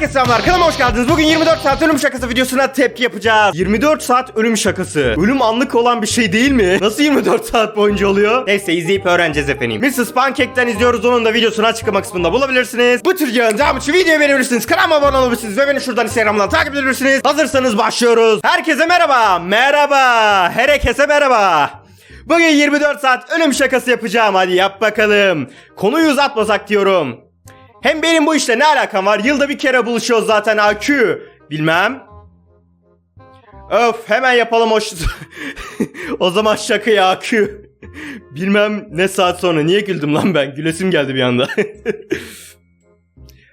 Herkese selamlar kanalıma hoş geldiniz. Bugün 24 saat ölüm şakası videosuna tepki yapacağız. 24 saat ölüm şakası. Ölüm anlık olan bir şey değil mi? Nasıl 24 saat boyunca oluyor? Neyse izleyip öğreneceğiz efendim. Mrs. Pancake'ten izliyoruz. Onun da videosunu açıklama kısmında bulabilirsiniz. Bu tür yayın devam için videoyu beğenebilirsiniz. Kanalıma abone olabilirsiniz ve beni şuradan Instagram'dan takip edebilirsiniz. Hazırsanız başlıyoruz. Herkese merhaba. Merhaba. Herkese merhaba. Bugün 24 saat ölüm şakası yapacağım. Hadi yap bakalım. Konuyu uzatmasak diyorum. Hem benim bu işle ne alakam var? Yılda bir kere buluşuyoruz zaten AQ. Bilmem. Öf hemen yapalım o ş- O zaman şakayı AQ. Bilmem ne saat sonra niye güldüm lan ben? Gülesim geldi bir anda.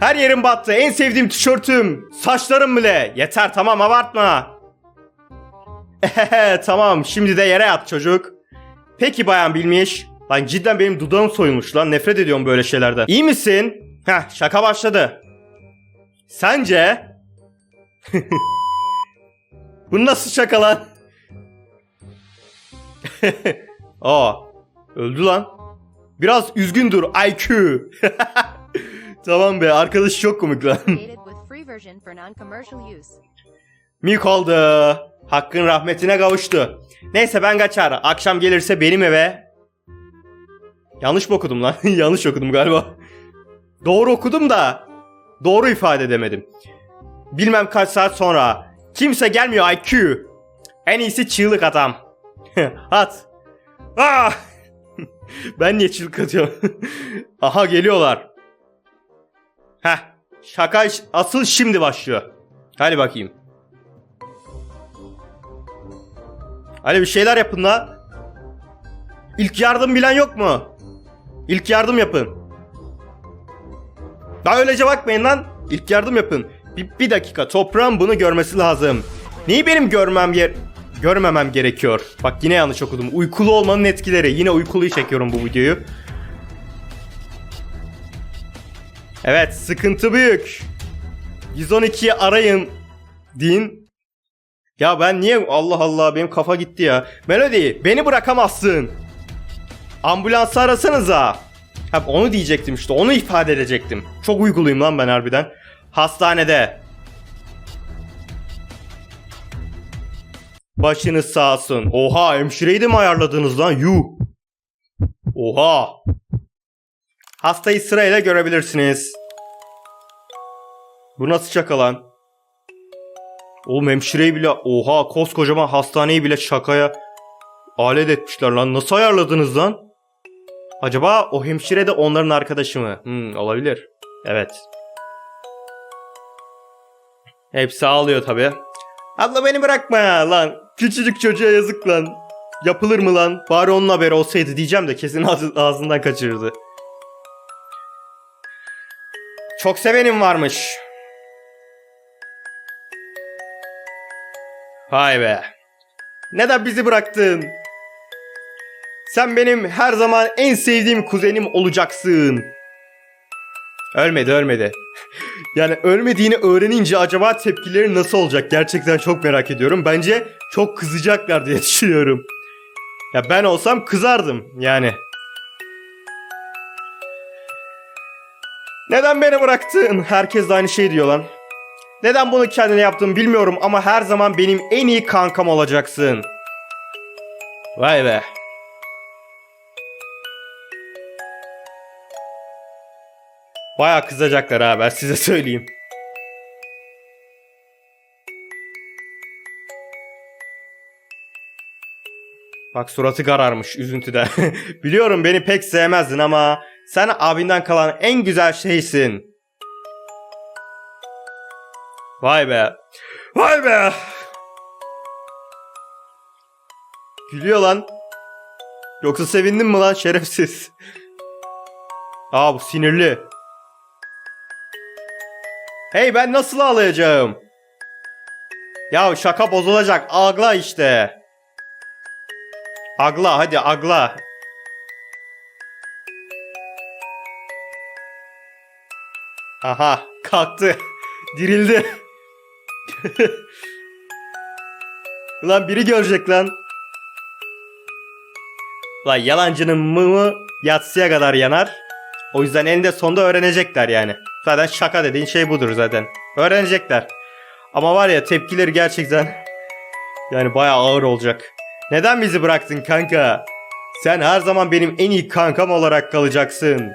Her yerim battı. En sevdiğim tişörtüm. Saçlarım bile. Yeter tamam abartma. Ehehe, tamam şimdi de yere yat çocuk. Peki bayan bilmiş. Lan cidden benim dudağım soyulmuş lan. Nefret ediyorum böyle şeylerden. İyi misin? Heh şaka başladı. Sence? Bu nasıl şaka lan? Aa öldü lan. Biraz üzgündür IQ. tamam be arkadaş çok komik lan. Mik oldu. Hakkın rahmetine kavuştu. Neyse ben kaçar. Akşam gelirse benim eve. Yanlış mı okudum lan? Yanlış okudum galiba. Doğru okudum da doğru ifade edemedim. Bilmem kaç saat sonra. Kimse gelmiyor IQ. En iyisi çığlık adam. At. Ah! ben niye çığlık atıyorum? Aha geliyorlar. Heh. Şaka asıl şimdi başlıyor. Hadi bakayım. Hadi bir şeyler yapın la. İlk yardım bilen yok mu? İlk yardım yapın. Daha öylece bakmayın lan. İlk yardım yapın. Bir, bir dakika toprağın bunu görmesi lazım. Neyi benim görmem yer görmemem gerekiyor? Bak yine yanlış okudum. Uykulu olmanın etkileri. Yine uykuluyu çekiyorum bu videoyu. Evet sıkıntı büyük. 112'yi arayın. Din. Ya ben niye Allah Allah benim kafa gitti ya. Melody beni bırakamazsın. Ambulansı arasanıza. Ha, onu diyecektim işte onu ifade edecektim. Çok uyguluyum lan ben harbiden. Hastanede. Başınız sağ olsun. Oha hemşireyi de mi ayarladınız lan? Yuh. Oha. Hastayı sırayla görebilirsiniz. Bu nasıl şaka lan? Oğlum hemşireyi bile oha koskocaman hastaneyi bile şakaya alet etmişler lan. Nasıl ayarladınız lan? Acaba o hemşire de onların arkadaşı mı? Hmm, olabilir. Evet. Hepsi ağlıyor tabi. Abla beni bırakma lan. Küçücük çocuğa yazık lan. Yapılır mı lan? Bari onun haberi olsaydı diyeceğim de kesin ağzı- ağzından kaçırırdı. Çok sevenim varmış. Vay be. Neden bizi bıraktın? Sen benim her zaman en sevdiğim kuzenim olacaksın. Ölmedi ölmedi. yani ölmediğini öğrenince acaba tepkileri nasıl olacak? Gerçekten çok merak ediyorum. Bence çok kızacaklar diye düşünüyorum. Ya ben olsam kızardım yani. Neden beni bıraktın? Herkes de aynı şey diyor lan. Neden bunu kendine yaptım bilmiyorum ama her zaman benim en iyi kankam olacaksın. Vay be. Baya kızacaklar ha ben size söyleyeyim. Bak suratı kararmış üzüntüden. Biliyorum beni pek sevmezdin ama sen abinden kalan en güzel şeysin. Vay be. Vay be. Gülüyor lan. Yoksa sevindin mi lan şerefsiz? Aa bu sinirli. Hey ben nasıl ağlayacağım? Ya şaka bozulacak. Agla işte. Agla hadi agla. Aha kalktı. Dirildi. Ulan biri görecek lan. Lan yalancının mımı yatsıya kadar yanar. O yüzden eninde sonunda öğrenecekler yani. Zaten şaka dediğin şey budur zaten. Öğrenecekler. Ama var ya tepkileri gerçekten yani bayağı ağır olacak. Neden bizi bıraktın kanka? Sen her zaman benim en iyi kankam olarak kalacaksın.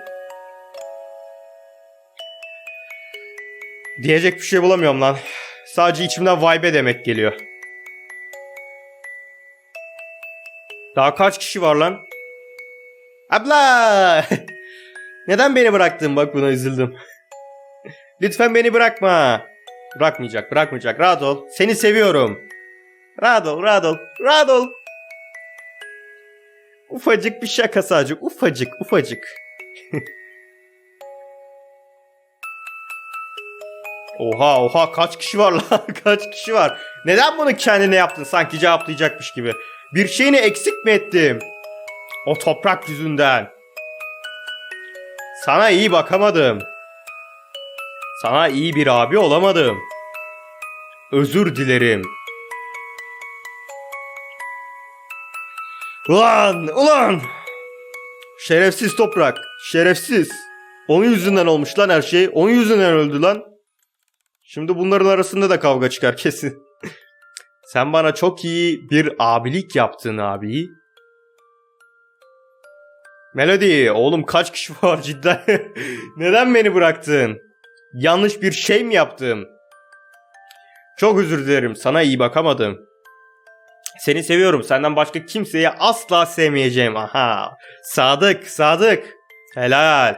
Diyecek bir şey bulamıyorum lan. Sadece içimden vibe demek geliyor. Daha kaç kişi var lan? Abla! Neden beni bıraktın? Bak buna üzüldüm. Lütfen beni bırakma. Bırakmayacak, bırakmayacak. Rahat ol. Seni seviyorum. Rahat ol, rahat ol, rahat ol. Ufacık bir şaka sadece. Ufacık, ufacık. oha, oha kaç kişi var lan? kaç kişi var? Neden bunu kendine yaptın sanki cevaplayacakmış gibi? Bir şeyini eksik mi ettim? O toprak yüzünden. Sana iyi bakamadım. Sana iyi bir abi olamadım. Özür dilerim. Ulan, ulan! Şerefsiz toprak, şerefsiz. Onun yüzünden olmuş lan her şey. Onun yüzünden öldü lan. Şimdi bunların arasında da kavga çıkar kesin. Sen bana çok iyi bir abilik yaptın abi. Melody, oğlum kaç kişi var cidden? Neden beni bıraktın? Yanlış bir şey mi yaptım? Çok özür dilerim. Sana iyi bakamadım. Seni seviyorum. Senden başka kimseyi asla sevmeyeceğim. Aha. Sadık, Sadık. Helal.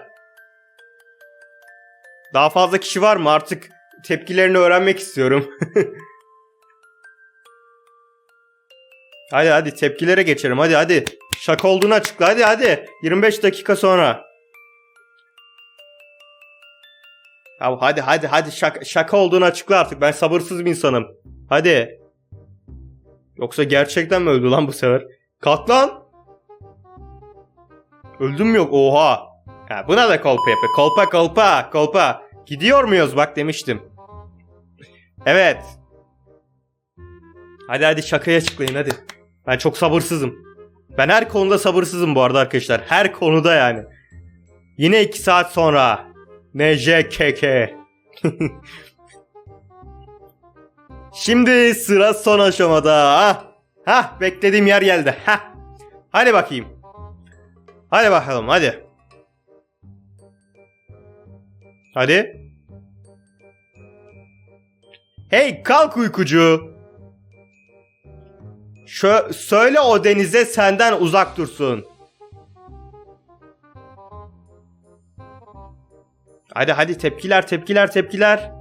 Daha fazla kişi var mı? Artık tepkilerini öğrenmek istiyorum. hadi hadi tepkilere geçelim. Hadi hadi. Şaka olduğunu açıkla. Hadi hadi. 25 dakika sonra. Ya hadi hadi hadi şaka, şaka olduğunu açıkla artık. Ben sabırsız bir insanım. Hadi. Yoksa gerçekten mi öldü lan bu sefer? Kalk lan. Öldüm yok? Oha. Ha, buna da kolpa yapıyor. Kolpa kolpa kolpa. Gidiyor muyuz bak demiştim. Evet. Hadi hadi şakayı açıklayın hadi. Ben çok sabırsızım. Ben her konuda sabırsızım bu arada arkadaşlar. Her konuda yani. Yine 2 saat sonra. NJKK. Şimdi sıra son aşamada. Ha, ha beklediğim yer geldi. Ha. Hadi bakayım. Hadi bakalım hadi. Hadi. Hey kalk uykucu. Şö söyle o denize senden uzak dursun. Hadi hadi tepkiler tepkiler tepkiler.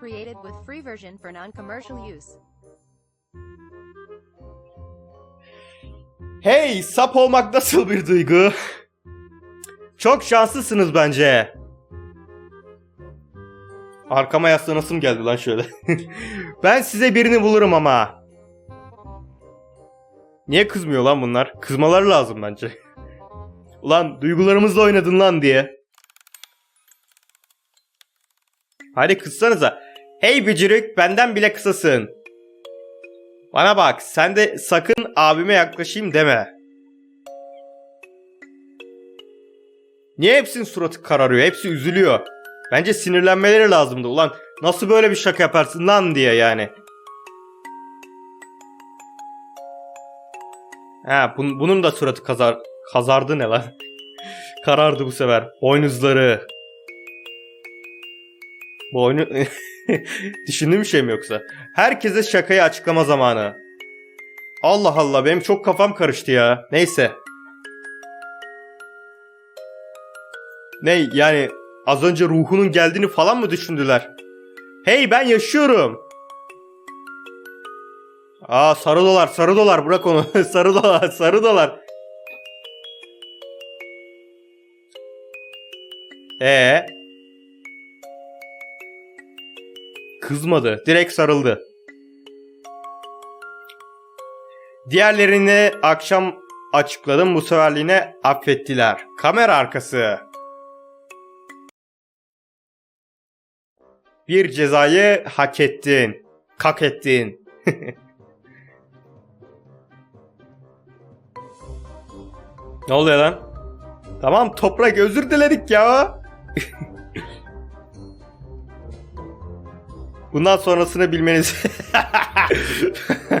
Created with free version for non-commercial use. Hey sap olmak nasıl bir duygu? Çok şanslısınız bence. Arkama yaslanasım geldi lan şöyle. ben size birini bulurum ama. Niye kızmıyor lan bunlar? Kızmaları lazım bence. Ulan duygularımızla oynadın lan diye. Hadi kızsanıza. Hey bücürük benden bile kısasın. Bana bak sen de sakın abime yaklaşayım deme. Niye hepsinin suratı kararıyor? Hepsi üzülüyor. Bence sinirlenmeleri lazımdı. Ulan nasıl böyle bir şaka yaparsın lan diye yani. Ha bun- bunun da suratı kazar kazardı ne lan? Karardı bu sefer. Boynuzları. Boynu... Düşündüğüm bir şey mi yoksa? Herkese şakayı açıklama zamanı. Allah Allah benim çok kafam karıştı ya. Neyse. Ne yani az önce ruhunun geldiğini falan mı düşündüler? Hey ben yaşıyorum. Aa sarı dolar sarı dolar bırak onu. sarı dolar sarı dolar. Ee Kızmadı. Direkt sarıldı. Diğerlerini akşam açıkladım. Bu seferliğine affettiler. Kamera arkası. Bir cezayı hak ettin. Kak ettin. ne oluyor lan? Tamam toprak özür diledik ya. Bundan sonrasını bilmeniz...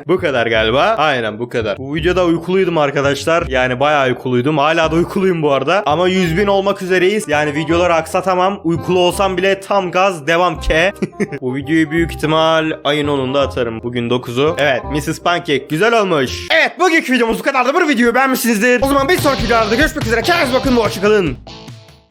bu kadar galiba. Aynen bu kadar. Bu videoda uykuluydum arkadaşlar. Yani bayağı uykuluydum. Hala da uykuluyum bu arada. Ama 100 bin olmak üzereyiz. Yani videoları aksatamam. Uykulu olsam bile tam gaz devam ke. bu videoyu büyük ihtimal ayın 10'unda atarım. Bugün 9'u. Evet Mrs. Pancake güzel olmuş. Evet bugünkü videomuz bu kadardı. Bu videoyu beğenmişsinizdir. O zaman bir sonraki videolarda görüşmek üzere. Kendinize bakın. Hoşçakalın.